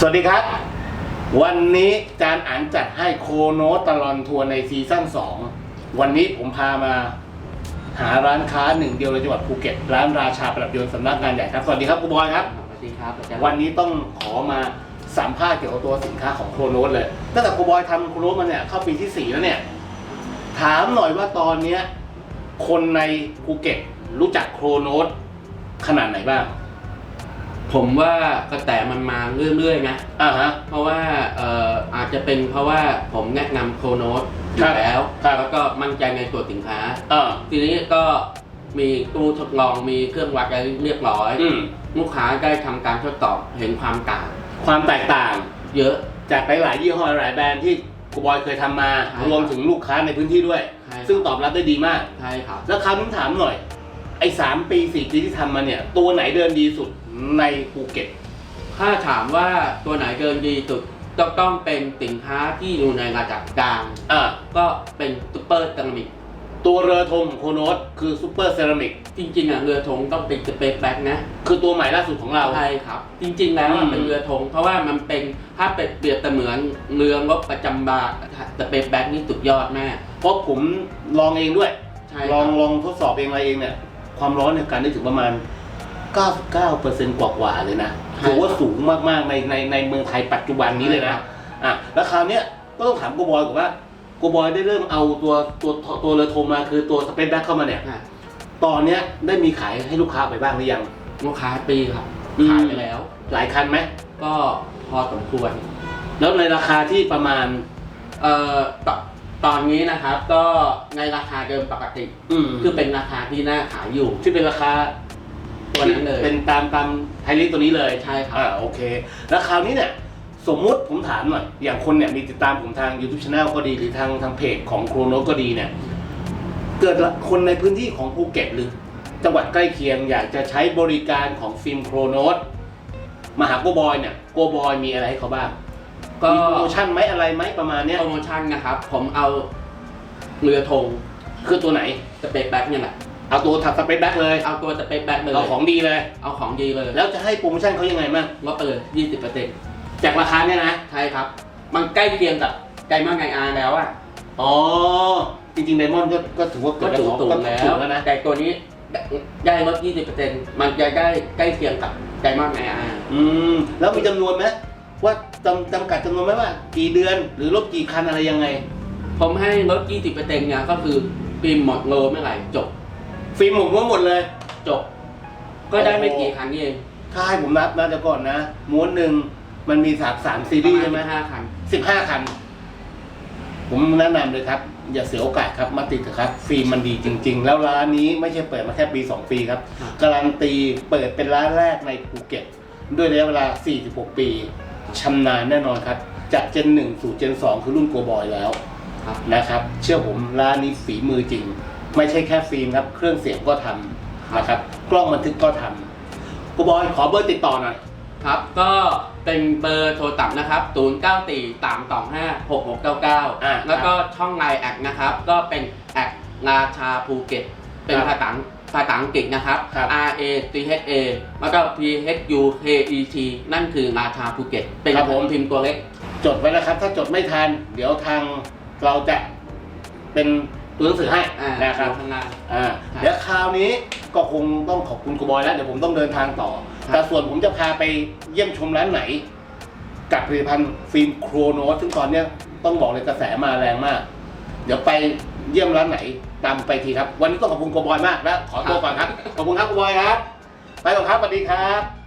สวัสดีครับ วันนี้จานอ่านจัดให้โคโนตตลอนทัวร์ในซีซั่น2 วันนี้ผมพามาหาร้านค้าหนึ่งเดียวในจังหวัดภูเก็ต ร้านราชาประดับยนต์สำนักงานใหญ่ครับ สวัสดีครับคุณบอยครับ สวัสดีครับอาจารย์วันนี้ต้องขอมาสัมภาษณ์เกี่ยวกับตัวสินค้าของโคโนตเลย ตั้งแต่คุณบอยทำโคโนตมาเนี่ยเข้าปีที่สี่แล้วเนี่ย ถามหน่อยว่าตอนเนี้ยคนในภูเก็ตรู้จักโคโนตขนาดไหนบ้าง ผมว่ากระแตมันมาเรื่อยๆนะอ่าฮะ เพราะว่าเอ่ออาจจะเป็นเพราะว่าผมแนะนำโคโนตอครัยู่บแล้วครับ แล้วก็มั่นใจในตัวสินค้าอ่าทีนี้ก็มีตู้ทดลองมีเครื่องวัดอะไรเรียบร้อย อืมลูกค้าได้ทำการทดสอบเห็นความต่าง ความแตกต่างเยอะ จากหลายๆยี่ห้อหลายแบรนด์ที่ครูบอยเคยทำมา ใช่ครับรวมถึงลูกค้าในพื้นที่ด้วย ใช่ครับ ซึ่งตอบรับได้ดีมาก ใช่ครับ แล้วคราวนี้ถามหน่อย ไอ้สามปีสี่ปีที่ทำมาเนี่ย ตัวไหนเดินดีสุด ในภูเก็ต ถ้าถามว่าตัวไหนเดินดีสุดก็ต้องเป็นสินค้าที่อยู่ในระดับกลาง อ่าก็เป็นซูเปอร์เซรามิก ตัวเรือธงของโคโนตคือซูเปอร์เซรามิก จริงๆอะเรือธงต้องเป็นสเปซแบ็กนะคือตัวใหม่ล่าสุดของเรา ใช่ครับ จริงๆแล้วอืมันมเป็นเรือธงเพราะว่ามันเป็นถ้าเป็นเปรียบเสมือนเรือรบประจำบาสเปซแบ็กนี่สุดยอดมากเพราะผมลองเองด้วย ใช่ลคอรังบลองทดสอบเองอะไรเองเนี่ย ความร้อนในยการได้ถึงประมาณ 99%กว่ากว่าๆเลยนะถือว่าสูงมากๆในในในเมืองไทยปัจจุบันนี้เลยนะอะแล้วคราวเนี้ยก็ต้องถามโกบอยก่อนว่าโกบอยได้เริ่มเอาตัวตัวตัวเรือโทรมาคือตัวสเปซแบ็คเข้ามาเนี่ยอะตอนเนี้ยได้มีขายให้ลูกค้าไปบ้างหรือยังลูกค้าปีครับอืมขายไปแล้ว หลายคันไหมก็พอสมควร แล้วในราคาที่ประมาณเอ่อตตอนนี้นะครับ ก็ในราคาเดิมปกติอืมคือเป็นราคาที่น่าขายอยู่ที่เป็นราคา ตัวนั้นเลย เป็นตามตามไทยลิสตัวนี้เลยใช่ครับ อ่าโอเค แล้วคราวนี้เนี่ยสมมุติผมถามหน่อย อย่างคนเนี่ยมีติดตามผมทาง YouTube Channel ก็ดีหรือทางทางเพจของโครโนก็ดีเนี่ย เกิดละคนในพื้นที่ของภูเก็ตหรือ จังหวัดใกล้เคียงอยากจะใช้บริการของฟิล์มโครโนตมาหาโกบอยเนี่ยโกบอยมีอะไรให้เขาบ้างก็ มีโปรโมชั่นไหมอะไรไหมประมาณเนี้ยโปรโมชั่นนะครับ ผมเอาเรือธงคือตัวไหน สเปซแบ็กเนี่ยแหละ เอาตัวถัดสเปซแบ็คเลยเอาตัวสเปซแบ็กเลยเอาของดีเลย เอาของดีเลยแล้วจะให้โปรโมชั่นเขายังไงบ้างลดไปเลยยี่สิบเปอร์เซ็นต์จากราคาเนี่ยนะ ใช่ครับ มันใกล้เคียงกับไกลมากไงอาแล้วอะอ๋อ จริงๆไดมอนด์ก็ก็ถือว่าก็เบถูกจะสูงก็แล้ถูวกแล้วนะแต่ตัวนี้ได้ลดยี่สิบเปอร์เซ็นต์มันจะได้ใกล้เคียงกับไกลมากไงอาอืม แล้วมีจำนวนไหมว่าจำจำกัดจำนวนไหมว่า กี่เดือนหรือรถกี่คันอะไรยังไง ผมให้ลดยี่สิบเปอร์เซ็นต์เนี่ยก็คือฟิล์มหมดโลเมื่อไหร่จบ ฟิล์มผมม้วนหมดเลย จบ ก็ได้ไม่กี่คันนี่เองถ้าให้ผมนับนะแต่ก่อนนะม้วนหนึ่งมันมีสามสามซีรีส์ใช่ไหมห้าคันสิบห้าคัน ผมแนะนำเลยครับ อย่าเสียโอกาสครับมาติดเถอะครับ ฟิล์มมันดีจริง ๆ แล้วร้านนี้ไม่ใช่เปิดมาแค่ปีสองปีครับครับการันตีเปิดเป็นร้านแรกในภูเก็ต ด้วยระยะเวลา 46 ปีชำนาญแน่นอนครับ จากเจน1สู่เจน2 คือรุ่นโกบอยแล้วครับนะครับ เชื่อผมร้านนี้ฝีมือจริง ไม่ใช่แค่ฟิล์มครับ เครื่องเสียงก็ทำนะครับ กล้องบันทึกก็ทำโกบอยขอเบอร์ติดต่อหน่อย ครับก็เป็นเบอร์โทรศัพท์นะครับ 0 9 4 3 2 5 6 6 9 อ่า9แล้วก็ช่องไลน์แอดนะครับ ก็เป็นแอดราชาภูเก็ต เป็นครับภาษาภาษาอังกฤษนะครับ ครับ R A C H A แล้วก็ P H U K E T นั่นคือราชาภูเก็ต เป็นครับผม พิมพ์ตัวเล็ก จดไว้นะครับ ถ้าจดไม่ทัน เดี๋ยวทางเราจะเป็น ตัวหนังสือให้อ่านะครับข้างล่างอ่าครับเดี๋ยวคราวนี้ก็คงต้องขอบคุณกบอยแล้วเดี๋ยวผมต้องเดินทางต่อ ครับ แต่ส่วนผมจะพาไปเยี่ยมชมร้านไหน กับผลิตภัณฑ์ฟิล์มโครโนตซึ่งตอนเนี้ยต้องบอกเลยกระแสมาแรงมาก เดี๋ยวไปเยี่ยมร้านไหนตามไปทีครับ วันนี้ต้องขอบคุณกบอยมากและขอตัวก่อนครับ ขอบคุณครับกบอยครับ ไปก่อนครับสวัสดีครับ